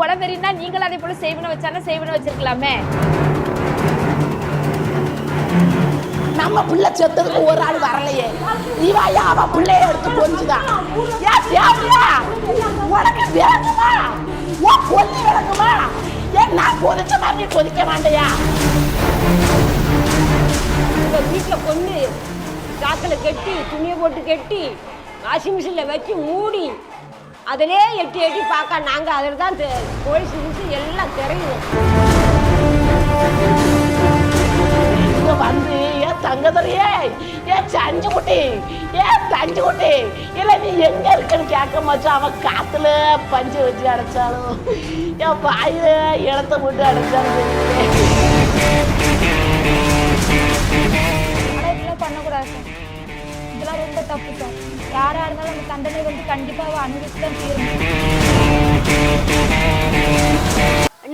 குலவெறினா நீங்களும் அதே போல செய்வன வச்சானா செய்வன வச்சிருக்கலாமே. நம்ம பிள்ளை செத்ததுக்கு ஒரு ஆள் வரலையே. இவா அவ பிள்ளைய எடுத்து கொஞ்சுதான் ஏன் தேவையா உனக்கு வேணுமா உன் பொண்ணு வேணுமா ஏன் நான் கொதிச்ச மாதிரி கொதிக்க மாட்டேயா? உங்க வீட்டில் கொண்டு சாக்கில் கட்டி துணியை போட்டு கட்டி வாஷிங் மிஷினில் வச்சு மூடி அதிலே எட்டி எட்டி பார்க்க நாங்கள் அதில் தான் போலீஸ் கிலீஸ் எல்லாம் தெரியும் இங்க வந்து ஏன் தங்கதுரையே ஏன் சஞ்சு குட்டி ஏன் தஞ்சு குட்டி இல்ல நீ எங்க இருக்கன்னு கேட்க மாச்சா அவன் காத்துல பஞ்சு வச்சு அடைச்சாலும் என் வாயில இடத்த போட்டு அடைச்சாலும் ஆனால் இதெல்லாம் பண்ணக்கூடாது இதெல்லாம் ரொம்ப தப்பு சார். யாராக இருந்தாலும் அந்த தண்டனை வந்து கண்டிப்பாக அனுபவிச்சு தான்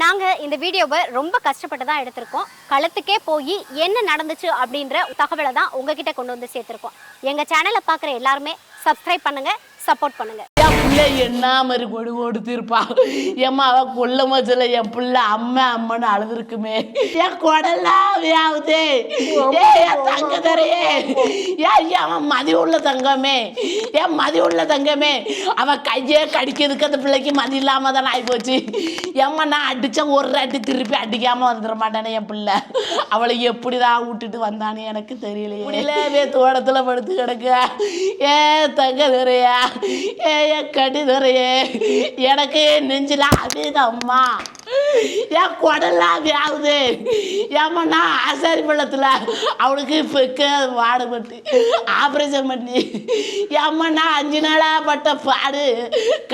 நாங்கள் இந்த வீடியோவை ரொம்ப கஷ்டப்பட்டு தான் எடுத்திருக்கோம். களத்துக்கே போய் என்ன நடந்துச்சு அப்படின்ற தகவலை தான் உங்ககிட்ட கொண்டு வந்து சேர்த்துருக்கோம். எங்கள் சேனலை பார்க்குற எல்லாருமே சப்ஸ்கிரைப் பண்ணுங்கள் சப்போர்ட் பண்ணுங்கள் பிள்ளை என்ன மாதிரி கொடு கொடுத்திருப்பா? ஏம்மா அவ கொல்ல மச்சல என் பிள்ளை அம்மா அம்மன்னு அழுதுருக்குமே. என் குடலாம் வியாவுதே. ஏ என் தங்க தரையே ஏன் அவன் மதி உள்ள தங்கமே. ஏன் மதி உள்ள தங்கமே. அவன் கையே கடிக்கிறதுக்கு அந்த பிள்ளைக்கு மதி இல்லாம தானே ஆகிப்போச்சு ஏம்மா நான் அடிச்ச ஒரு அடி திருப்பி அடிக்காம வந்துட மாட்டானே என் பிள்ளை. அவளை எப்படிதான் விட்டுட்டு வந்தானே எனக்கு தெரியலையே. பிள்ளைவே தோட்டத்துல படுத்து கிடக்க. ஏ தங்க துறையா ஏ என் கடி துறையே எனக்கு நெஞ்சில அவிதம்மா என் குடலாம் வியாவுது. ஏமாண்ணா ஆசாரி பள்ளத்தில் அவனுக்கு இப்போ வாடப்பட்டு ஆப்ரேஷன் பண்ணி. ஏமாண்ணா அஞ்சு நாளாக பட்ட பாடு.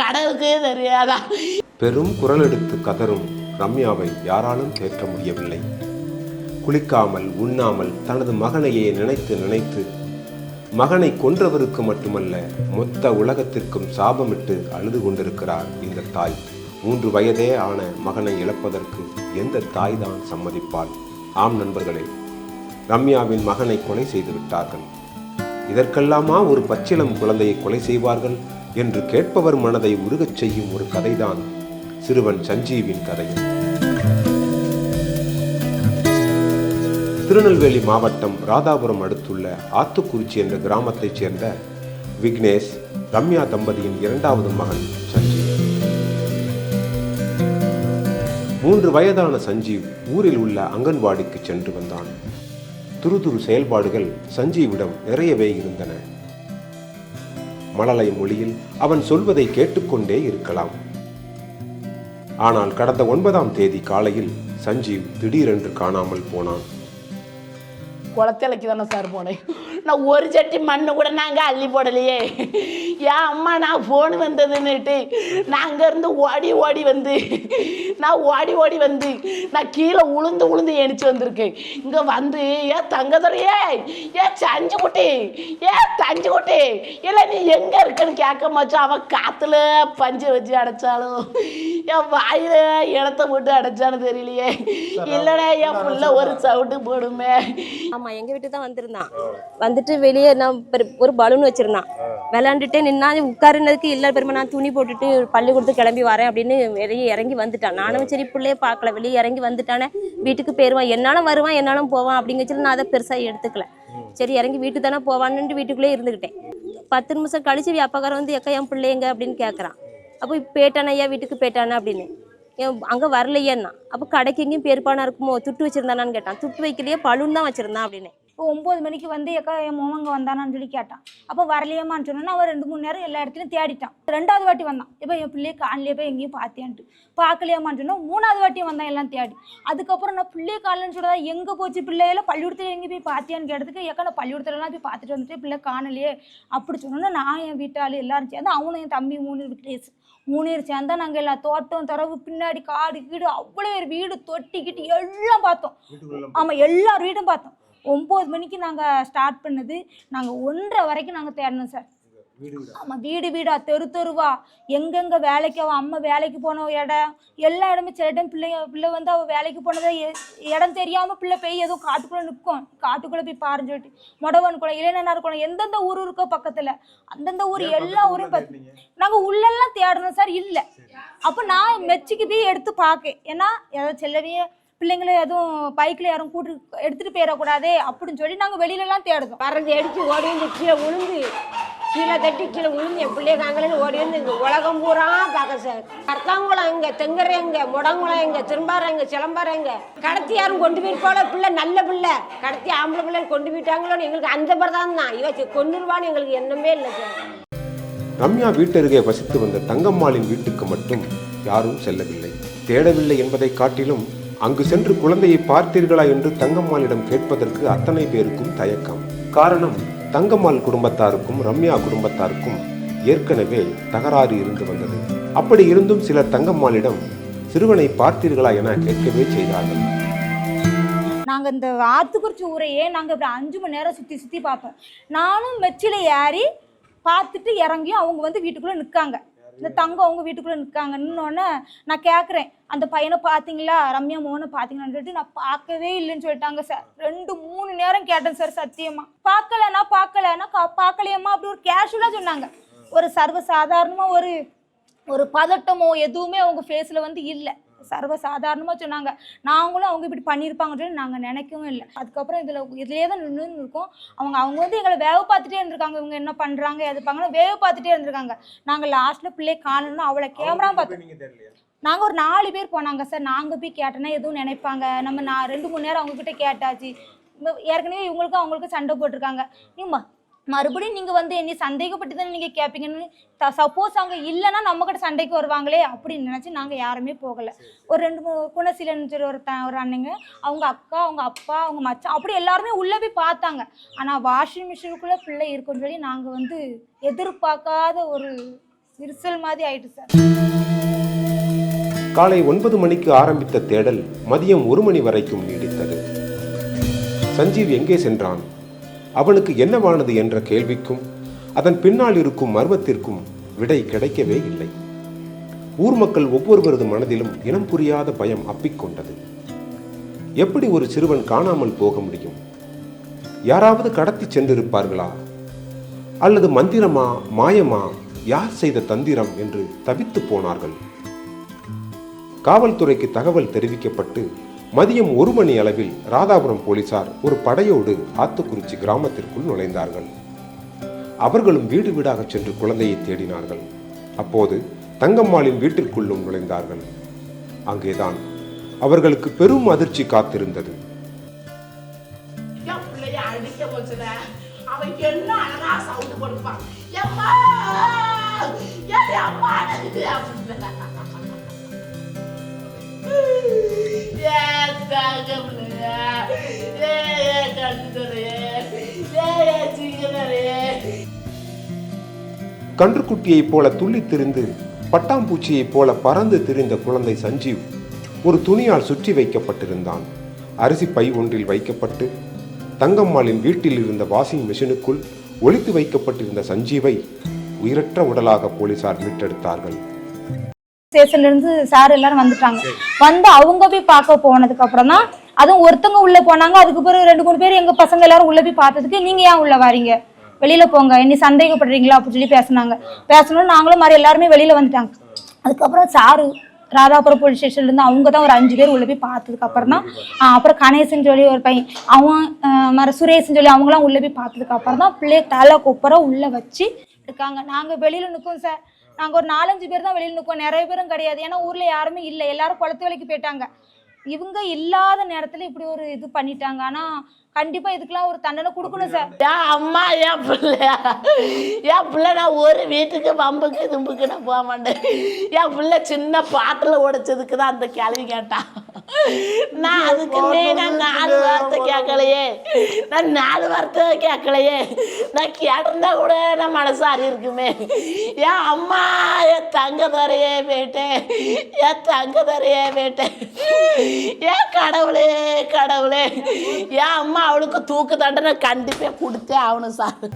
கடவுளுக்கு தெரியாதா? பெரும் குரல் எடுத்து கதறும் ரம்யாவை யாராலும் தேற்ற முடியவில்லை. குளிக்காமல் உண்ணாமல் தனது மகனையே நினைத்து நினைத்து மகனை கொன்றவருக்கு மட்டுமல்ல மொத்த உலகத்திற்கும் சாபமிட்டு அழுது கொண்டிருக்கிறார் இந்த தாய். மூன்று வயதே ஆன மகனை இழப்பதற்கு எந்த தாய் தான் சம்மதிப்பாள்? ஆம் நண்பர்களே ரம்யாவின் மகனை கொலை செய்து விட்டார்கள். இதற்கெல்லாமா ஒரு பச்சிளம் குழந்தையை கொலை செய்வார்கள் என்று கேட்பவர் மனதை உருகச் செய்யும் ஒரு கதைதான் சிறுவன் சஞ்சீவின் கதை திருநெல்வேலி மாவட்டம் ராதாபுரம் அடுத்துள்ள ஆத்துக்குறிச்சி என்ற கிராமத்தைச் சேர்ந்த விக்னேஷ் ரம்யா தம்பதியின் இரண்டாவது மகன் சஞ்சீவ். மூன்று வயதான சஞ்சீவ் ஊரில் உள்ள அங்கன்வாடிக்கு சென்று வந்தான். துருதுரு செயல்பாடுகள் சஞ்சீவிடம் நிறையவே இருந்தன. மழலை மொழியில் அவன் சொல்வதை கேட்டுக்கொண்டே இருக்கலாம். ஆனால் கடந்த ஒன்பதாம் தேதி காலையில் சஞ்சீவ் திடீரென்று காணாமல் போனான். குளத்தலைக்கு தானே சார் போனேன் நான் ஒரு சட்டி மண்ணு கூட நாங்கள் அள்ளி போடலையே. என் அம்மா நான் ஃபோன் வந்ததுன்னுட்டு நான் அங்கேருந்து ஓடி ஓடி வந்து நான் ஓடி ஓடி வந்து நான் கீழே உளுந்து உளுந்து எணிச்சு வந்திருக்கேன் இங்கே வந்து ஏன் தங்கதுரையே ஏன் சஞ்சு குட்டி ஏன் தஞ்சு குட்டி இல்லை நீ எங்கே இருக்குன்னு கேட்க மாச்சோம் அவன் காற்றுல பஞ்சு வச்சு அடைச்சாலும் என் வாயில இடத்த போட்டு அடைச்சான்னு தெரியலையே. இல்லைடா என் புள்ள ஒரு சவுட்டு போடுமே. ஆமா எங்க வீட்டுக்கு தான் வந்திருந்தான். வந்துட்டு வெளியே நான் ஒரு பலூன் வச்சிருந்தான். விளையாண்டுட்டே நின்னா உட்காருனதுக்கு இல்ல பெருமை நான் துணி போட்டுட்டு பள்ளிக்கூடத்துக்கு கிளம்பி வரேன் அப்படின்னு வெளியே இறங்கி வந்துட்டான். நானும் சரி பிள்ளையே பார்க்கல. வெளியே இறங்கி வந்துட்டானே வீட்டுக்கு போயிருவான். என்னாலும் வருவான் என்னாலும் போவான் அப்படிங்க சொல்லி நான் அதை பெருசா எடுத்துக்கல. சரி இறங்கி வீட்டுக்கு தானே போவான்னு வீட்டுக்குள்ளே இருந்துக்கிட்டேன் பத்து நிமிஷம் கழிச்சு அப்பாக்காரன் வந்து எக்கா என் பிள்ளைங்க அப்படின்னு கேட்குறான் அப்போ போயிட்டானே ஐயா? வீட்டுக்கு போயிட்டானே? அப்படின்னு. ஏன் அங்கே வரலையேன்னா. அப்போ கடைக்கு எங்கேயும் பேருப்பானா இருக்குமோ? துட்டு வச்சிருந்தானான்னு கேட்டான். துட்டு வைக்கலையே பலூன் தான் வச்சிருந்தான் அப்படின்னு. இப்போ ஒம்பது மணிக்கு வந்து எக்கா என் மோமங்க வந்தானான்னு சொல்லி கேட்டான். அப்போ வரலையேம்மான்னு சொன்னோன்னா அவன் ரெண்டு மூணு நேரம் எல்லா இடத்துலையும் தேடிட்டான். ரெண்டாவது வாட்டி வந்தான். இப்போ என் பிள்ளைய காணலையே போய் எங்கேயும் பார்த்தேன்ட்டு பார்க்கலையாமான்னு சொன்னா மூணாவது வாட்டியும் வந்தான் எல்லாம் தேடி. அதுக்கப்புறம் நான் பிள்ளைய காணலன்னு சொல்றதா எங்கே போச்சு? பிள்ளையில பள்ளிக்கூடத்துல எங்கே போய் பார்த்தியான்னு கேட்டதுக்கு ஏக்கா நான் பள்ளிக்கூடத்துலலாம் போய் பார்த்துட்டு வந்துட்டு பிள்ளை காணலையே. அப்படி சொன்னோன்னா நான் என் வீட்டாள் எல்லாரும் சேர்ந்து அவனும் என் தம்பி மூணு விக்னேஷ் மூணு பேர் சேர்ந்தா நாங்கள் எல்லா தோட்டம் தரவு பின்னாடி காடு கீடு அவ்வளோ ஒரு வீடு தொட்டிக்கிட்டு எல்லாம் பார்த்தோம். ஆமாம் எல்லார் வீடும் பார்த்தோம். ஒம்பது மணிக்கு நாங்கள் ஸ்டார்ட் பண்ணது. நாங்கள் ஒன்றரை வரைக்கும் நாங்கள் தேடினோம் சார் ஆமாம் வீடு? வீடா தெரு தெருவா. எங்கெங்கே வேலைக்கு அவன் அம்மா வேலைக்கு போன இடம் எல்லா இடமே சில இடம் பிள்ளைங்க பிள்ளை வந்து அவள் வேலைக்கு போனதை இடம் தெரியாமல் பிள்ளை போய் எதுவும் காட்டுக்குள்ளே நிற்கும் காட்டுக்குள்ளே போய் பாருன்னு சொல்லிட்டு. மொடவன் குளம் இளைஞனார் குளம் எந்தெந்த ஊர் இருக்கோ பக்கத்தில். அந்தந்த ஊர் எல்லா ஊரையும் பார்த்து நாங்கள் உள்ளெல்லாம் தேடணும் சார் இல்லை. அப்போ நான் மெச்சிக்கு போய் எடுத்து பார்க்க ஏன்னா ஏதாவது செல்லவையே பிள்ளைங்களை எதுவும் பைக்கில் யாரும் கூட்டு எடுத்துகிட்டு போயிடக்கூடாதே அப்படின்னு சொல்லி நாங்கள் வெளியிலலாம் தேடுதோம் பறந்து அடிச்சு ஓடி வந்து கீழே விழுந்து கீழே தட்டி கீழே விழுந்து என் பிள்ளைய காங்கலைன்னு ஓடி வந்து இங்கே உலகம் பூரா பார்க்க சார். கர்த்தாங்குளம் எங்க தெங்கரை எங்க முடங்குளம் எங்க திரும்பாரம் எங்க சிலம்பாரம் எங்க? கடத்தி யாரும் கொண்டு போயிருப்பாளோ பிள்ளை நல்ல பிள்ளை. கடத்தி ஆம்பளை பிள்ளை கொண்டு போயிட்டாங்களோன்னு எங்களுக்கு அந்த பிரதான் தான். இவ கொண்டுருவான்னு எங்களுக்கு எண்ணமே இல்லை சார். ரம்யா வீட்டருகே வசித்து வந்த தங்கம்மாளின் வீட்டுக்கு மட்டும் யாரும் செல்லவில்லை. தேடவில்லை என்பதை காட்டிலும் அங்கு சென்று குழந்தையை பார்த்தீர்களா என்று தங்கம்மாளிடம் கேட்பதற்கு அத்தனை பேருக்கும் தயக்கம். காரணம் தங்கம்மாள் குடும்பத்தாருக்கும் ரம்யா குடும்பத்தாருக்கும் ஏற்கனவே தகராறு இருந்து வந்தது. அப்படி இருந்தும் சிலர் தங்கம்மாளிடம் சிறுவனை பார்த்தீர்களா என கேட்கவே செய்தார்கள். நாங்கள் இந்த ஆத்துக்குறிச்சி ஊரையே நாங்கள் இப்படி அஞ்சு மணி நேரம் சுற்றி சுற்றி பார்ப்போம். நானும் மெச்சில ஏறி பார்த்துட்டு இறங்கியும் அவங்க வந்து வீட்டுக்குள்ளே நிற்காங்க இந்த தங்கம் அவங்க வீட்டுக்குள்ளே நிற்காங்க நின்னோடனே நான் கேட்குறேன் அந்த பையனை பார்த்தீங்களா ரம்யா மோகனை பார்த்தீங்களான்னு சொல்லிட்டு நான் பார்க்கவே இல்லைன்னு சொல்லிட்டாங்க சார் ரெண்டு மூணு நேரம் கேட்டேன் சார் சத்தியமா. பார்க்கலன்னா பார்க்கலன்னா கா- பார்க்கலையம்மா அப்படி ஒரு கேஷுவலாக சொன்னாங்க. ஒரு சர்வசாதாரணமாக ஒரு ஒரு பதட்டமோ எதுவுமே அவங்க ஃபேஸில் வந்து இல்லை. சர்வ சாதாரணமாக சொன்னாங்க. நாங்களும் அவங்க இப்படி பண்ணியிருப்பாங்கன்னு நாங்கள் நினைக்கவும் இல்லை. அதுக்கப்புறம் இதில் இதுலேயே தான் நின்று இருக்கோம். அவங்க அவங்க வந்து எங்களை வேவ பார்த்துட்டே இருந்திருக்காங்க. இவங்க என்ன பண்ணுறாங்க எதுப்பாங்கன்னு வேவ பார்த்துட்டே இருந்திருக்காங்க. நாங்கள் லாஸ்ட்டில் பிள்ளை காணணும்னு அவளை கேமரா பார்த்து நாங்கள் ஒரு நாலு பேர் போனாங்க சார். நாங்கள் போய் கேட்டோன்னா எதுவும் நினைப்பாங்க. நம்ம நான் ரெண்டு மூணு நேரம் அவங்கக்கிட்ட கேட்டாச்சு. ஏற்கனவே இவங்களுக்கும் அவங்களுக்கும் சண்டை போட்டிருக்காங்க. நீ மறுபடியும் நீங்கள் வந்து என்னை சந்தேகப்பட்டு தானே நீங்கள் கேட்பீங்கன்னு சப்போஸ் அவங்க இல்லைன்னா நம்மக்கிட்ட சண்டைக்கு வருவாங்களே அப்படின்னு நினச்சி நாங்கள் யாருமே போகலை. ஒரு ரெண்டு மூணு குணசீலன் சொல்லி ஒரு த ஒரு அண்ணங்க அவங்க அக்கா அவங்க அப்பா அவங்க மச்சான் அப்படி எல்லாருமே உள்ளே போய் பார்த்தாங்க. ஆனால் வாஷிங் மிஷினுக்குள்ளே பிள்ளை இருக்குன்னு சொல்லி நாங்கள் வந்து எதிர்பார்க்காத ஒரு விரிசல் மாதிரி ஆயிட்டு சார். காலை ஒன்பது மணிக்கு ஆரம்பித்த தேடல் மதியம் ஒரு மணி வரைக்கும் நீடித்தது. சஞ்சீவ் எங்கே சென்றான்? அவனுக்கு என்னவானது என்ற கேள்விக்கும் அதன் பின்னால் இருக்கும் மர்மத்திற்கும் விடை கிடைக்கவே இல்லை. ஊர் மக்கள் ஒவ்வொருவரது மனதிலும் இனம் புரியாத பயம் அப்பிக்கொண்டது எப்படி ஒரு சிறுவன் காணாமல் போக முடியும்? யாராவது கடத்தி சென்றிருப்பார்களா? அல்லது மந்திரமா மாயமா யார் செய்த தந்திரம் என்று தவித்து போனார்கள்? காவல்துறைக்கு தகவல் தெரிவிக்கப்பட்டு மதியம் ஒரு மணி அளவில் ராதாபுரம் போலீசார் ஒரு படையோடு ஆத்துக்குறிச்சி கிராமத்திற்குள் நுழைந்தார்கள். அவர்களும் வீடு வீடாக சென்று குழந்தையை தேடினார்கள். அப்போது தங்கம்மாளின் வீட்டிற்குள்ளும் நுழைந்தார்கள். அங்கேதான் அவர்களுக்கு பெரும் அதிர்ச்சி காத்திருந்தது. என்ன கன்றுக்குட்டியைப் போல துள்ளி திரிந்து பட்டாம்பூச்சியைப் போல பறந்து திரிந்த குழந்தை சஞ்சீவ் ஒரு துணியால் சுற்றி வைக்கப்பட்டிருந்தான். அரிசி பை ஒன்றில் வைக்கப்பட்டு தங்கம்மாளின் வீட்டில் இருந்த வாஷிங் மிஷினுக்குள் ஒளித்து வைக்கப்பட்டிருந்த சஞ்சீவை உயிரற்ற உடலாக போலீசார் மீட்டெடுத்தார்கள். ஸ்டேஷன்ல இருந்து சார் எல்லாரும் வந்துட்டாங்க. வந்து அவங்க போய் பார்க்க போனதுக்கு அப்புறம் தான் அதுவும் ஒருத்தவங்க உள்ள போனாங்க. அதுக்கு பிறகு ரெண்டு மூணு பேர் எங்க பசங்க எல்லாரும் உள்ள போய் பார்த்ததுக்கு நீங்க ஏன் உள்ள வாரீங்க? வெளியில போங்க. இனி சந்தேகப்படுறீங்களா? அப்படின்னு சொல்லி பேசுனாங்க. பேசணும் நாங்களும் மாதிரி எல்லாருமே வெளியில வந்துட்டாங்க. அதுக்கப்புறம் சாரு ராதாபுரம் போலீஸ் ஸ்டேஷன்ல இருந்து அவங்க தான் ஒரு அஞ்சு பேர் உள்ள போய் பார்த்ததுக்கு அப்புறம் தான் அப்புறம் கணேசன் சொல்லி ஒரு பையன் அவன் மறு சுரேஷ்னு சொல்லி அவங்களாம் உள்ள போய் பார்த்ததுக்கு அப்புறம் தான் பிள்ளைய தலை குப்புற உள்ள வச்சு இருக்காங்க. நாங்க வெளியில நிற்கோம் சார். நாங்கள் ஒரு நாலஞ்சு பேர் தான் வெளியில் நிற்போம் நிறைய பேரும் கிடையாது. ஏன்னா ஊரில் யாருமே இல்லை. எல்லாரும் குளத்து வேலைக்கு போயிட்டாங்க. இவங்க இல்லாத நேரத்தில் இப்படி ஒரு இது பண்ணிட்டாங்க. ஆனால் கண்டிப்பா இதுக்கெல்லாம் ஒரு தண்டனை கொடுக்கணும் சார் என் அம்மா என் பிள்ளையா என் பிள்ளை நான் ஒரு வீட்டுக்கு வம்புக்கு தும்புக்கு நான் போக மாட்டேன். என் பிள்ளை சின்ன பாட்டில் உடைச்சதுக்கு தான் அந்த கேள்வி கேட்டான். நான் அதுக்கு நான் நாலு வார்த்தை கேட்கலையே. நான் நாலு வார்த்தை கேட்கலையே. நான் கேட்டிருந்தா கூட நான் மனசாரி இருக்குமே. என் அம்மா என் தங்க தரையே போயிட்டேன் என் தங்க தரையே போயிட்டேன் ஏன் கடவுளே கடவுளே. என் அம்மா அவளுக்கு தூக்கு தண்டனை கண்டிப்பாக கொடுத்தே ஆகணும் சார்.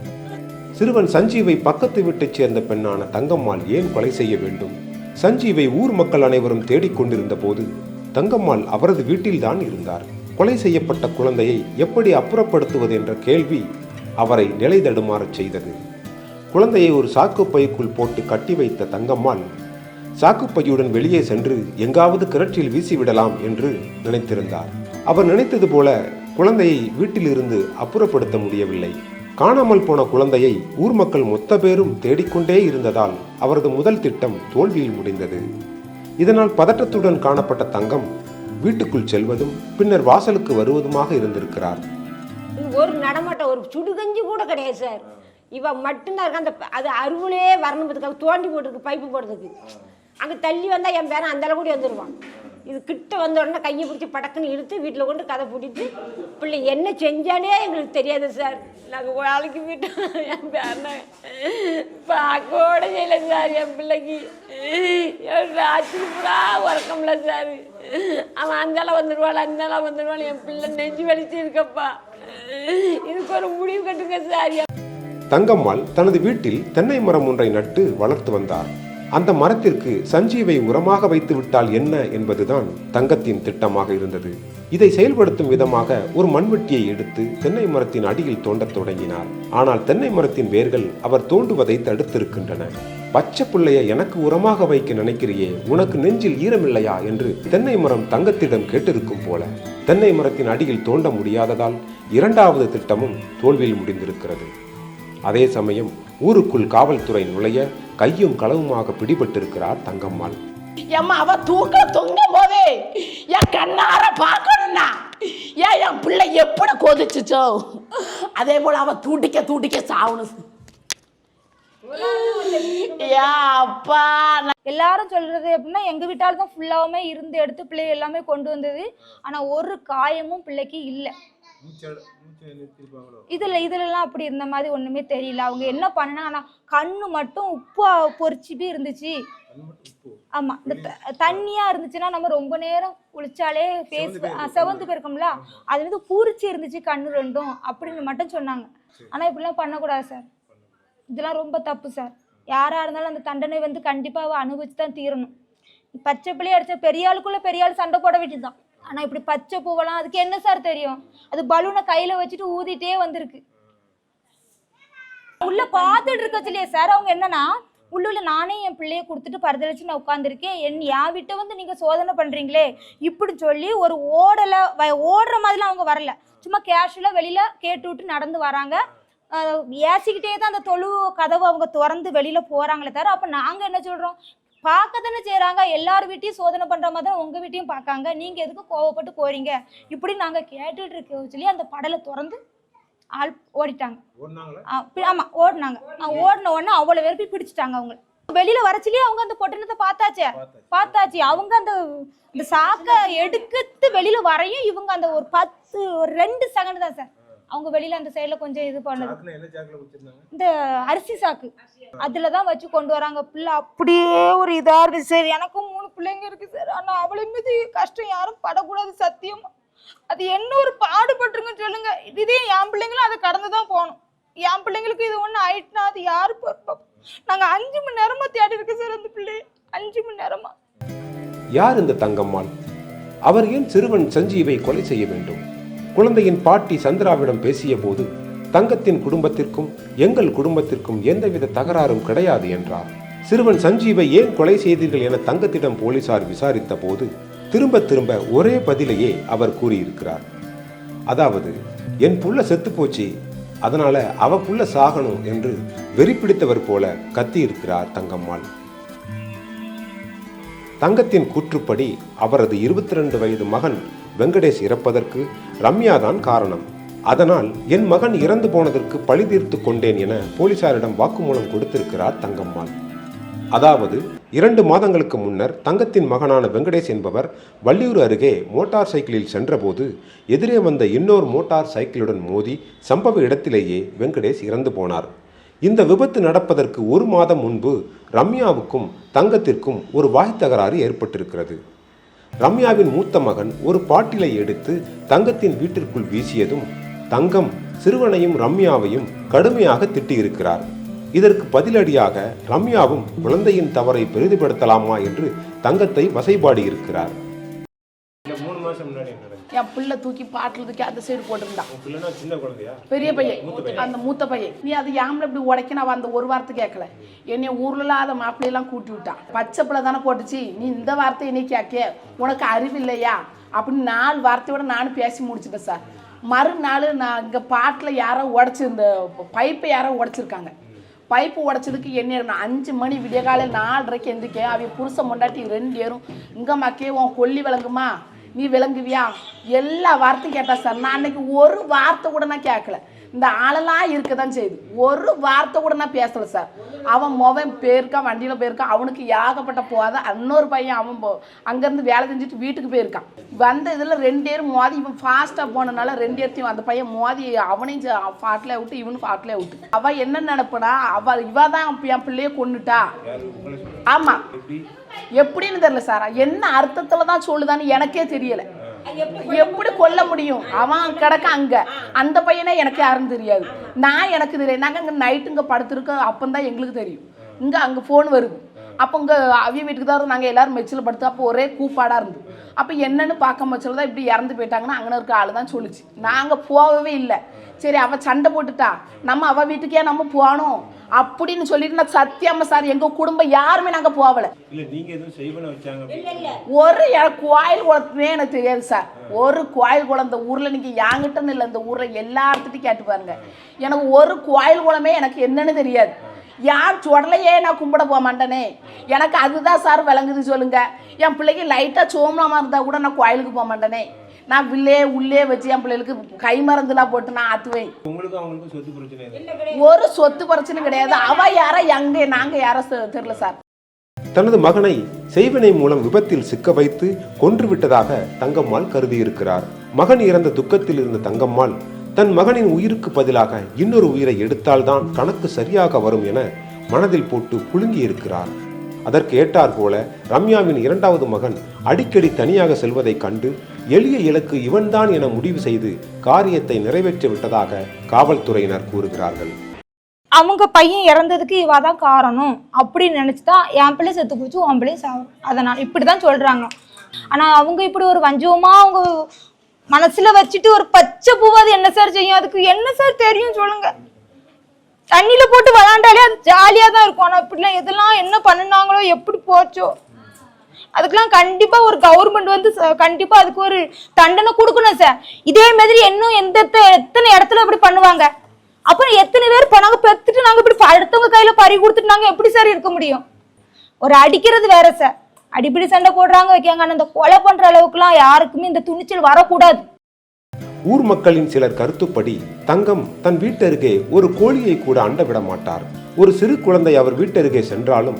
சிறுவன் சஞ்சீவை பக்கத்து வீட்டைச் சேர்ந்த பெண்ணான தங்கம்மாள் ஏன் கொலை செய்ய வேண்டும்? சஞ்சீவை ஊர் மக்கள் அனைவரும் தேடிக்கொண்டிருந்த போது தங்கம்மாள் அவரது வீட்டில்தான் இருந்தார். கொலை செய்யப்பட்ட குழந்தையை எப்படி அப்புறப்படுத்துவது என்ற கேள்வி அவரை நிலை தடுமாறச் செய்தது. குழந்தையை ஒரு சாக்கு பைக்குள் போட்டு கட்டி வைத்த தங்கம்மாள் சாக்குப்பையுடன் வெளியே சென்று எங்காவது கிணற்றில் வீசிவிடலாம் என்று நினைத்திருந்தார். அவர் நினைத்தது போல குழந்தையை வீட்டிலிருந்து அப்புறப்படுத்த முடியவில்லை. காணாமல் போன குழந்தையை ஊர் மக்கள் மொத்த பேரும் தேடிக்கொண்டே இருந்ததால் அவரது முதல் திட்டம் தோல்வியில் முடிந்தது. இதனால் பதட்டத்துடன் காணப்பட்ட தங்கம் வீட்டுக்குள் செல்வதும் பின்னர் வாசலுக்கு வருவதுமாக இருந்திருக்கிறார். ஒரு நடமாட்டம் ஒரு சுடுகஞ்சி கூட கிடையாது சார். இவன் மட்டும்தான் இருக்க அந்த அது அருவிலே வரணும் தோண்டி போட்டுருக்கு பைப்பு போடுறதுக்கு அங்கே தள்ளி வந்தால் என் பேரன் அந்த அளவு கூட வந்துடுவான் இது கிட்ட வந்த உடனே கையை பிடிச்சி படக்குன்னு இழுத்து வீட்டில் கொண்டு கதை பிடிச்சி பிள்ளை என்ன செஞ்சானே எங்களுக்கு தெரியாது சார். நாங்கள் வேலைக்கு போயிட்டோம். என் பேரனை பார்க்கோட செய்யல சார் என் பிள்ளைக்கு. என் ராத்திரி பூரா உறக்கம்ல சார். அவன் அந்தாலும் வந்துடுவாள் அந்தாலும் வந்துடுவாள் என் பிள்ளை நெஞ்சு வலிச்சு இருக்கப்பா. இதுக்கு ஒரு முடிவு கட்டுங்க சார். தங்கம்மாள் தனது வீட்டில் தென்னை மரம் ஒன்றை நட்டு வளர்த்து வந்தார். அந்த மரத்திற்கு சஞ்சீவை உரமாக வைத்து விட்டால் என்ன என்பதுதான் தங்கத்தின் திட்டமாக இருந்தது. இதை செயல்படுத்தும் விதமாக ஒரு மண்வெட்டியை எடுத்து தென்னை மரத்தின் அடியில் தோண்டத் தொடங்கினார். ஆனால் தென்னை மரத்தின் வேர்கள் அவர் தோண்டுவதை தடுத்திருக்கின்றன. பச்சை பிள்ளைய எனக்கு உரமாக வைக்க நினைக்கிறியே உனக்கு நெஞ்சில் ஈரமில்லையா என்று தென்னை மரம் தங்கத்திடம் கேட்டிருக்கும் போல தென்னை மரத்தின் அடியில் தோண்ட முடியாததால் இரண்டாவது திட்டமும் தோல்வியில் முடிந்திருக்கிறது. அதே சமயம் ஊருக்குள் காவல்துறை நுழைய கையும் களவுமாக பிடிபட்டிருக்கிறார் தங்கம்மாள். ஏம்மா அவ தூக்க தொங்கும் போதே. என் கண்ணார பார்க்கணும்னா. ஏன் என் பிள்ளை எப்படி கொதிச்சுச்சோ? அதே போல அவ தூட்டிக்க தூட்டிக்க சாவணும். அப்பா நான் எல்லாரும் சொல்றது எப்படின்னா எங்க வீட்டால தான் ஃபுல்லாவுமே இருந்து எடுத்து பிள்ளை எல்லாமே கொண்டு வந்தது. ஆனா ஒரு காயமும் பிள்ளைக்கு இல்லை. இதுல இதுலலாம் அப்படி இருந்த மாதிரி ஒண்ணுமே தெரியல. அவங்க என்ன பண்ணாங்கன்னா கண்ணு மட்டும் உப்பு பொறிச்சுட்டு இருந்துச்சு. ஆமா இந்த தண்ணியா இருந்துச்சுன்னா நம்ம ரொம்ப நேரம் குளிச்சாலே ஃபேஸ் செவந்து போயிருக்கோம்ல. அது வந்து பூரிச்சு இருந்துச்சு கண்ணு ரெண்டும் அப்படின்னு மட்டும் சொன்னாங்க. ஆனா இப்படிலாம் பண்ணக்கூடாது சார். இதெல்லாம் ரொம்ப தப்பு சார். யாரா இருந்தாலும் அந்த தண்டனை வந்து கண்டிப்பா அனுபவிச்சு தான் தீரணும். பச்சை பிள்ளை அடிச்ச பெரிய ஆளுக்குள்ள பெரிய ஆள் சண்டை போட வேண்டியதுதான். ஆனால் இப்படி பச்சை பூவெல்லாம் அதுக்கு என்ன சார் தெரியும்? அது பலூனை கையில் வச்சுட்டு ஊதிட்டே வந்திருக்கு. உள்ள பார்த்துட்டு இருக்கச்சுலையே சார் அவங்க என்னன்னா உள்ளுள்ள நானே என் பிள்ளைய கொடுத்துட்டு பரதளிச்சு நான் உட்காந்துருக்கேன் என் என் வீட்டை வந்து நீங்கள் சோதனை பண்ணுறீங்களே இப்படி சொல்லி ஒரு ஓடல வ- ஓடுற மாதிரிலாம் அவங்க வரல. சும்மா கேஷுவலாக வெளியில் கேட்டு விட்டு நடந்து வராங்க. ஏசிக்கிட்டே தான் அந்த தொழு கதவை அவங்க திறந்து வெளியில் போகிறாங்களே தவிர அப்போ நாங்கள் என்ன சொல்கிறோம் பார்க்க தானே செய்றாங்க? எல்லார் வீட்டையும் சோதனை பண்ற மாதிரி தான் உங்க வீட்டையும் பார்க்காங்க. நீங்க எதுக்கு கோவப்பட்டு போறீங்க? இப்படி நாங்க கேட்டுட்டு இருக்க சொல்லி அந்த படலை திறந்து ஆள் ஓடிட்டாங்க. ஆ, பி- ஆமா ஓடினாங்க. ஓடின உடனே அவ்வளவு பேர் போய் பிடிச்சிட்டாங்க அவங்க வெளியில வரச்சிலேயே அவங்க அந்த பொட்டணத்தை பார்த்தாச்சே. பார்த்தாச்சு. அவங்க அந்த இந்த சாக்கை எடுக்கத்து வெளியில வரையும் இவங்க அந்த ஒரு பத்து ஒரு ரெண்டு செகண்ட் தான் சார். அவங்க வெளியில அந்த சைடுல கொஞ்சம் இது பண்ணது. இந்த அரிசி சாக்கு. அதுல தான் வச்சு கொண்டு வராங்க. பிள்ளை அப்படியே ஒரு இதா இருக்கு சார். எனக்கும் மூணு பிள்ளைங்க இருக்கு சார். ஆனா அவளை மீது கஷ்டம் யாரும் படக்கூடாது சத்தியமா. அது என்ன ஒரு பாடுபட்டுருங்கன்னு சொல்லுங்க. இதே என் பிள்ளைங்களும் அதை கடந்து தான் போகணும். என் பிள்ளைங்களுக்கு இது ஒண்ணு ஆயிட்டுனா அது யாரு பொறுப்பா? நாங்க அஞ்சு மணி நேரமா தேடி இருக்கோம் சார் அந்த பிள்ளைய அஞ்சு மணி நேரமா. யார் இந்த தங்கம்மாள்? அவர் ஏன் சிறுவன் சஞ்சீவை கொலை செய்ய வேண்டும்? குழந்தையின் பாட்டி சந்திராவிடம் பேசிய போது தங்கத்தின் குடும்பத்திற்கும் எங்கள் குடும்பத்திற்கும் எந்தவித தகராறும் கிடையாது என்றார். சிறுவன் சஞ்சீவை ஏன் கொலை செய்தீர்கள் என தங்கத்திடம் போலீசார் விசாரித்த போது திரும்ப திரும்ப ஒரே பதிலையே அவர் கூறியிருக்கிறார். அதாவது என் புள்ள செத்து போச்சு அதனால அவ புள்ள சாகணும் என்று வெறி பிடித்தவர் போல கத்தியிருக்கிறார் தங்கம்மாள். தங்கத்தின் கூற்றுப்படி அவரது இருபத்தி ரெண்டு வயது மகன் வெங்கடேஷ் இறப்பதற்கு ரம்யா தான் காரணம். அதனால் என் மகன் இறந்து போனதற்கு பழி தீர்த்து கொண்டேன் என போலீசாரிடம் வாக்குமூலம் கொடுத்திருக்கிறார் தங்கம்மாள். அதாவது இரண்டு மாதங்களுக்கு முன்னர் தங்கத்தின் மகனான வெங்கடேஷ் என்பவர் வள்ளியூர் அருகே மோட்டார் சைக்கிளில் சென்றபோது எதிரே வந்த இன்னொரு மோட்டார் சைக்கிளுடன் மோதி சம்பவ இடத்திலேயே வெங்கடேஷ் இறந்து போனார். இந்த விபத்து நடப்பதற்கு ஒரு மாதம் முன்பு ரம்யாவுக்கும் தங்கத்திற்கும் ஒரு வாய் தகராறு ஏற்பட்டிருக்கிறது. ரம்யாவின் மூத்த மகன் ஒரு பாட்டிலை எடுத்து தங்கத்தின் வீட்டிற்குள் வீசியதும் தங்கம் சிறுவனையும் ரம்யாவையும் கடுமையாக திட்டியிருக்கிறார். இதற்கு பதிலடியாக ரம்யாவும் குழந்தையின் தவறை பெரிதுபடுத்தலாமா என்று தங்கத்தை வசைபாடியிருக்கிறார். என் பிள்ளை தூக்கி பாட்டில் தூக்கி அந்த சைடு போட்டிருந்தான் பெரிய பையன். அந்த மூத்த பையன். நீ அது யாமில் இப்படி உடைக்கணும் அவன் அந்த ஒரு வார்த்தை கேட்கல என்னை ஊர்ல இல்லாத மாப்பிள்ளையெல்லாம் கூட்டி விட்டான் பச்சை பிள்ளை தானே போட்டுச்சு. நீ இந்த வார்த்தை என்னை கேட்க உனக்கு அறிவு இல்லையா? அப்படின்னு நாலு வார்த்தையோட நானும் பேசி முடிச்சிட்டேன் சார். மறுநாள் நான் இங்கே பாட்டில் யாரோ உடச்சி இந்த பைப்பை யாரோ உடைச்சிருக்காங்க. பைப்பு உடைச்சதுக்கு என்ன நான் அஞ்சு மணி விடிய காலையில் நாலரைக்கு எந்திரிக்க அவன் புருஷன் மொண்டாட்டி ரெண்டு ஏறும் இங்கே மக்கே உன் கொல்லி விளங்குமா? நீ விளங்குவியா? எல்லா வார்த்தையும் கேட்டா சார். நான் அன்னைக்கு ஒரு வார்த்தை கூட நான் கேட்கல இந்த ஆளெல்லாம் இருக்க தான் செய்யுது ஒரு வார்த்தை கூட நான் பேசலை சார் அவன் மொவன் போயிருக்கான் வண்டியில் போயிருக்கான் அவனுக்கு ஏகப்பட்ட போகாத இன்னொரு பையன் அவன் போ அங்கேருந்து வேலை செஞ்சுட்டு வீட்டுக்கு போயிருக்கான். வந்த இதில் ரெண்டு பேரும் மோதி இவன் ஃபாஸ்ட்டாக போனனால ரெண்டு பேர்த்தையும் அந்த பையன் மோதி அவனையும் ஃபாட்டில் விட்டு இவனும் ஃபாட்டில் விட்டு. அவள் என்ன நினைப்பனா அவள் இவ தான் என் பிள்ளைய கொண்டுட்டா ஆமாம் எப்படின்னு தெரியல சார் என்ன அர்த்தத்தில் தான் சொல்லுதான்னு எனக்கே தெரியலை. எப்படி கொல்ல முடியும்? அவன் கிடக்க அங்க. அந்த பையனே எனக்கு யாரும் தெரியாது. நான் எனக்கு தெரியாது நாங்கள் இங்கே நைட்டு இங்கே படுத்துருக்கோம். அப்பந்தான் எங்களுக்கு தெரியும். இங்கே அங்கே ஃபோன் வருது. அப்போ இங்கே அவிய வீட்டுக்கு தான் நாங்கள் எல்லாரும் மெச்சில் படுத்து அப்போ ஒரே கூப்பாடாக இருந்து அப்போ என்னன்னு பார்க்க மச்சில் தான் இப்படி இறந்து போயிட்டாங்கன்னா அங்கே இருக்க ஆள் தான் சொல்லுச்சு. நாங்கள் போகவே இல்லை. சரி அவள் சண்டை போட்டுட்டா. நம்ம அவள் வீட்டுக்கே நம்ம போகணும் அப்படின்னு சொல்லிட்டு நான் சத்தியம்மா சார் எங்கள் குடும்பம் யாருமே போகலை. நீங்க வச்சாங்க ஒரு எனக்கு கோயில் குளத்துமே எனக்கு தெரியாது சார். ஒரு கோயில் குளம் இந்த ஊரில் நீங்கள் யாங்கிட்டன்னு இல்லை இந்த ஊரில் எல்லாத்துட்டையும் கேட்டு பாருங்க. எனக்கு ஒரு கோயில் குளமே எனக்கு என்னன்னு தெரியாது. யார் சுடலையே நான் கும்பிட போக மாட்டேனே? எனக்கு அதுதான் சார் விளங்குது சொல்லுங்க. என் பிள்ளைக்கு லைட்டாக சோமனமாக இருந்தால் கூட நான் கோயிலுக்கு போக மாட்டேனே. நான் வில்லே உள்ளே வச்சு என் பிள்ளைகளுக்கு கை மருந்துலாம் போட்டு நான் இல்லை. ஒரு சொத்து பிரச்சனை கிடையாது. அவ யாரோ எங்கே நாங்கள் யாரோ தெரியல சார். தனது மகனை செய்வினை மூலம் விபத்தில் சிக்க வைத்து கொன்றுவிட்டதாக தங்கம்மாள் கருதியிருக்கிறார். மகன் இறந்த துக்கத்தில் இருந்த தங்கம்மாள் தன் மகனின் உயிருக்கு பதிலாக இன்னொரு உயிரை எடுத்தால்தான் கணக்கு சரியாக வரும் என மனதில் போட்டு புழுங்கி இருக்கிறார். அதற்கு ஏற்றார் போல ரம்யாவின் இரண்டாவது மகன் அடிக்கடி தனியாக செல்வதைக் கண்டு எளிய இலக்கு இவன்தான் என முடிவு செய்து காரியத்தை நிறைவேற்றி விட்டதாக காவல்துறையினர் கூறுகிறார்கள். அவங்க பையன் இறந்ததுக்கு இவ தான் காரணம் அப்படின்னு நினைச்சு தான் என் பிள்ளை செத்து போச்சு உன் பிள்ளையும் சாகும் அதனால் இப்படி தான் சொல்கிறாங்க ஆனால் அவங்க இப்படி ஒரு வஞ்சமாக அவங்க மனசுல வச்சுட்டு ஒரு பச்சை பூவாது என்ன சார் செய்யும்? அதுக்கு என்ன சார் தெரியும் சொல்லுங்க. தண்ணியில போட்டு விளாண்டாலே அது ஜாலியாக தான் இருக்கும். ஆனால் இப்படிலாம் எதெல்லாம் என்ன பண்ணுனாங்களோ எப்படி போச்சோ. அதுக்கெல்லாம் கண்டிப்பா ஒரு கவர்மெண்ட் வந்து கண்டிப்பா அதுக்கு ஒரு தண்டனை கொடுக்கணும் சார். இதே மாதிரி இன்னும் எந்த எத்தனை இடத்துல இப்படி பண்ணுவாங்க? அப்புறம் எத்தனை பேர் போனாங்க பெத்துட்டு நாங்க இப்படி அடுத்தவங்க கையில பறி கொடுத்துட்டு நாங்க எப்படி சார் இருக்க முடியும்? ஒரு அடிக்கிறது வேற சார். அடிப்படி சண்டை போடுறாங்க வைக்காங்க. இந்த கொலை பண்ற அளவுக்குலாம் யாருக்குமே இந்த துணிச்சல் வரக்கூடாது. ஊர் மக்களின் சிலர் கருத்துப்படி தங்கம் தன் வீட்டருகே ஒரு கோழியை கூட அண்ட விட மாட்டார். ஒரு சிறு குழந்தை அவர் வீட்டருகே சென்றாலும்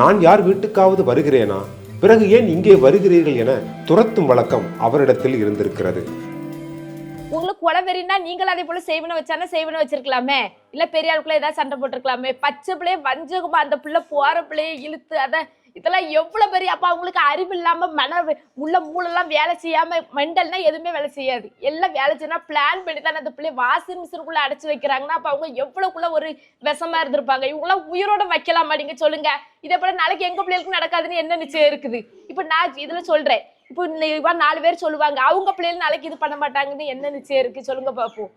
நான் யார் வீட்டுக்காவது வருகிறேனா? பிறகு ஏன் இங்கே வருகிறீர்கள் என துரத்தும் வழக்கம் அவரிடத்தில் இருந்திருக்கிறது. உங்களுக்கு கொலை வெறினா நீங்கள் அதே போல செய்வன வச்சானே செய்வன வச்சிருக்கலாமே? இல்ல பெரிய ஆளுக்குள்ள ஏதாவது சண்டை போட்டிருக்கலாமே? பச்சை பிள்ளைய வஞ்சகமா அந்த பிள்ளை போற பிள்ளைய இழுத்து அத இதெல்லாம் எவ்வளோ பெரிய அப்போ அவங்களுக்கு அறிவு இல்லாமல் மன உள்ள மூளெல்லாம் வேலை செய்யாமல் மெண்டல்னா எதுவுமே வேலை செய்யாது. எல்லாம் வேலை செய்யணும் பிளான் பண்ணி தானே அந்த பிள்ளைய வாஷிங் மிஷினுக்குள்ளே அடைச்சி வைக்கிறாங்கன்னா அப்போ அவங்க எவ்வளோக்குள்ளே ஒரு விஷமாக இருந்திருப்பாங்க. இவங்களாம் உயிரோட வைக்கலாமா நீங்க சொல்லுங்கள் இதே போல் நாளைக்கு எங்கள் பிள்ளைகளுக்கு நடக்காதுன்னு என்ன நிச்சயம் இருக்குது? இப்போ நான் இதில் சொல்கிறேன் இப்போ நாலு பேர் சொல்லுவாங்க அவங்க பிள்ளைகள் நாளைக்கு இது பண்ண மாட்டாங்கன்னு என்ன நிச்சயம் இருக்குது சொல்லுங்கள் பார்ப்போம்